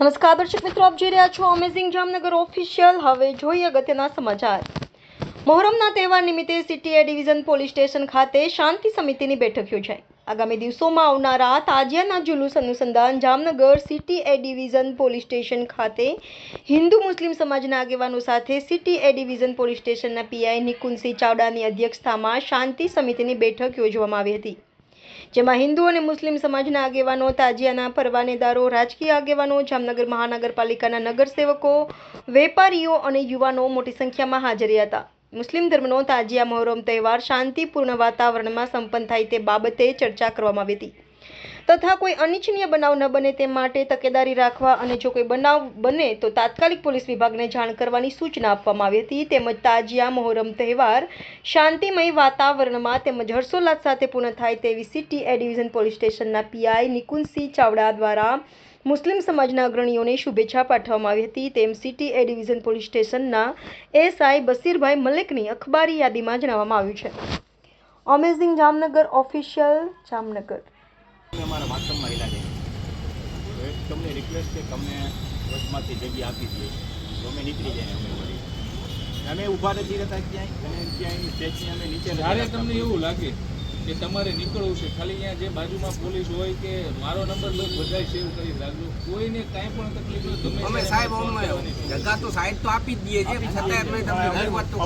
નમસ્કાર, દર્શક મિત્રો, આપ જોઈ રહ્યા છો અમેઝિંગ જામનગર ઓફિશિયલ હવે જોઈએ અગત્યના સમાચાર. મોહરમના તહેવાર નિમિત્તે city A division police station ખાતે શાંતિ સમિતિની બેઠક યોજાઈ આગામી દિવસોમાં આવનારા તાજિયાના જુલુસ અનુસંધાન Jamnagar city A division police station ખાતે હિન્દુ મુસ્લિમ સમાજના આગેવાનો સાથે સિટી એ ડિવિઝન પોલીસ સ્ટેશનના પીઆઈ નિકુંજસિંહ ચાવડાની અધ્યક્ષતામાં શાંતિ સમિતિની બેઠક યોજવામાં આવી હતી. જેમાં હિન્દુ અને મુસ્લિમ સમાજના આગેવાનો તાજિયાના પરવાનેદારો, રાજકીય આગેવાનો, જામનગર મહાનગરપાલિકાના નગરસેવકો, વેપારીઓ અને યુવાનો મોટી સંખ્યામાં હાજરી હતા. મુસ્લિમ ધર્મનો તાજિયા મહોરમ તહેવાર શાંતિપૂર્ણ વાતાવરણમાં સંપન્ન થાય તે બાબતે ચર્ચા કરવામાં આવી હતી. તથા કોઈ અનિચ્છનીય બનાવ ન બને તે માટે તકેદારી રાખવા અને જો કોઈ બનાવ બને તો તાત્કાલિક પોલીસ વિભાગને જાણ કરવાની સૂચના આપવામાં આવી હતી. તેમજ તાજિયા મોહરમ તહેવાર, શાંતિમય વાતાવરણમાં તેમજ હર્ષોલ્લાસ સાથે પૂર્ણ થાય તેવી સિટી એ ડિવિઝન પોલીસ સ્ટેશનના પીઆઈ નિકુંજસિંહ ચાવડા દ્વારા મુસ્લિમ સમાજના અગ્રણીઓને શુભેચ્છા પાઠવવામાં આવી હતી. તેમ સિટી એ ડિવિઝન પોલીસ સ્ટેશનના એસઆઈ બસીરભાઈ મલિકની અખબારી યાદીમાં જણાવવામાં આવ્યું છે. અમેઝિંગ જામનગર ઓફિશિયલ જામનગર અમારા માતમમાં રહેલા છે. તમને રિક્વેસ્ટ છે તમને બસમાંથી જગ્યા આપી દઈએ. તો અમે નીકળી જાય અમે વળી અમે ઊભા નથી રહેતા ક્યાંય. અને ક્યાંય સ્ટેચની અમે નીચે જ્યારે તમને એવું લાગે કે તમારે નીકળવું છે ખાલી અહીંયા જે બાજુમાં પોલીસ હોય કે મારો નંબર બસ બધાય સેવ કરી રાખજો. કોઈને કાંઈ પણ તકલીફ અમે સાહેબ અમે જગા તો સાઈડ તો આપી જ દઈએ છીએ છતાં અમે તમને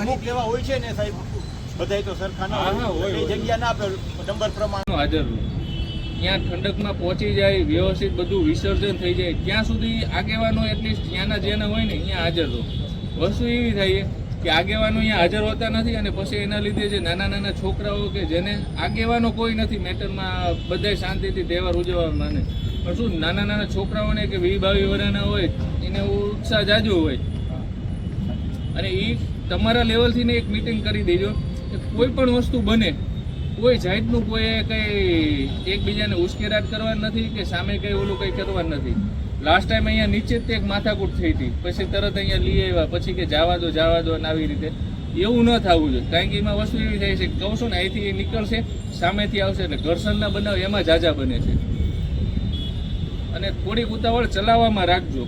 અમુક એવા હોય છે ને સાહેબ બધાય તો સરખા ના હોય. જગ્યા ના આપે નંબર પ્રમાણે. હાજર રહો ત્યાં ઠંડકમાં પહોંચી જાય, વ્યવસ્થિત બધું વિસર્જન થઈ જાય, ત્યાં સુધી આગેવાનો એટલીસ્ટ ત્યાંના જેના હોય ને, અહીંયા હાજર રહો. વસ્તુ એવી થાય કે આગેવાનો અહીંયા હાજર હોતા નથી અને પછી એના લીધે જે નાના નાના છોકરાઓ કે જેને આગેવાનો કોઈ નથી મેટરમાં બધાય શાંતિથી તહેવાર ઉજવવા માને. પણ શું નાના નાના છોકરાઓને કે વી બાવી વર્ષના હોય, એને ઉત્સાહ જાજો હોય. અને એ તમારા લેવલથી ને એક મીટિંગ કરી દેજો કે કોઈ પણ વસ્તુ બને કોઈ જાતનું કોઈ કંઈ એકબીજાને ઉશ્કેરાટ કરવાનું નથી કે સામે કંઈ ઓલું કંઈ કરવાનું નથી. લાસ્ટ ટાઈમ અહીંયા નીચે જ તે એક માથાકૂટ થઈ હતી. પછી તરત અહીંયા લઈ આવ્યા. પછી કે જવા દો જવા દો અને આવી રીતે. એવું ન થવું જોઈએ. કારણ કે એમાં વસ્તુ એવી થાય છે કહું છું ને, અહીંથી એ નીકળશે, સામેથી આવશે એટલે ઘર્ષણના બનાવ એમાં જાજા બને છે. અને થોડીક ઉતાવળ ચલાવવામાં રાખજો.